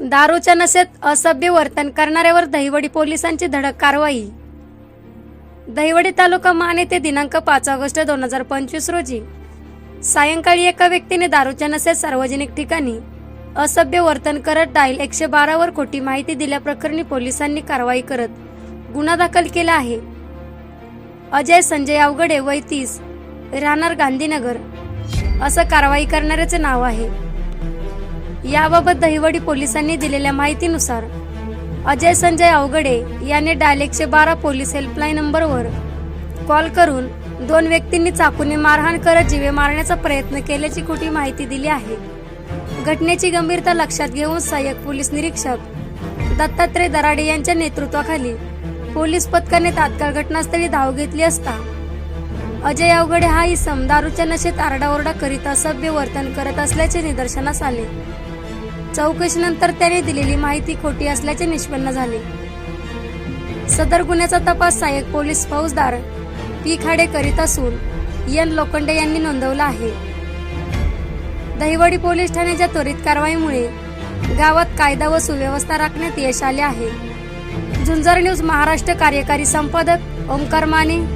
दारूच्या नशेत असभ्य वर्तन करणाऱ्यावर दहिवडी पोलिसांची धडक कारवाई. दहिवडी तालुका मान येथे दिनांक पाच ऑगस्ट दोन हजार पंचवीस रोजी सायंकाळी एका व्यक्तीने दारूच्या नशेत सार्वजनिक ठिकाणी असभ्य वर्तन करत डायल एकशे बारावर खोटी माहिती दिल्याप्रकरणी पोलिसांनी कारवाई करत गुन्हा दाखल केला आहे. अजय संजय अवघडे वय तीस राहणार गांधीनगर. असं कारवाई करणाऱ्याचे नाव आहे. याबाबत दहिवडी पोलिसांनी दिलेल्या माहितीनुसार अजय संजय अवघडे याने डायल एकशे बारा पोलीस हेल्पलाईन नंबरवर कॉल करून दोन व्यक्तींनी चाकूने मारहाण करत जीवे मारण्याचा प्रयत्न केल्याची खोटी माहिती दिली आहे. घटनेची गंभीरता लक्षात घेऊन सहाय्यक पोलीस निरीक्षक दत्तात्रय दराडे यांच्या नेतृत्वाखाली पोलीस पथकाने तात्काळ घटनास्थळी धाव घेतली असता अजय अवघडे हा इसम दारूच्या नशेत आरडाओरडा करीत असभ्य वर्तन करत असल्याचे निदर्शनास आले. चौकशीनंतर त्याने दिलेली माहिती खोटी असल्याचे निष्पन्न झाले. सदर गुन्ह्याचा तपास सहाय्यक पोलीस फौजदार पी खाडे करीत असून एन लोखंडे यांनी नोंदवला आहे. दहिवडी पोलीस ठाण्याच्या त्वरित कारवाईमुळे गावात कायदा व सुव्यवस्था राखण्यात यश आले आहे. झुंजर न्यूज महाराष्ट्र कार्यकारी संपादक ओंकार माने.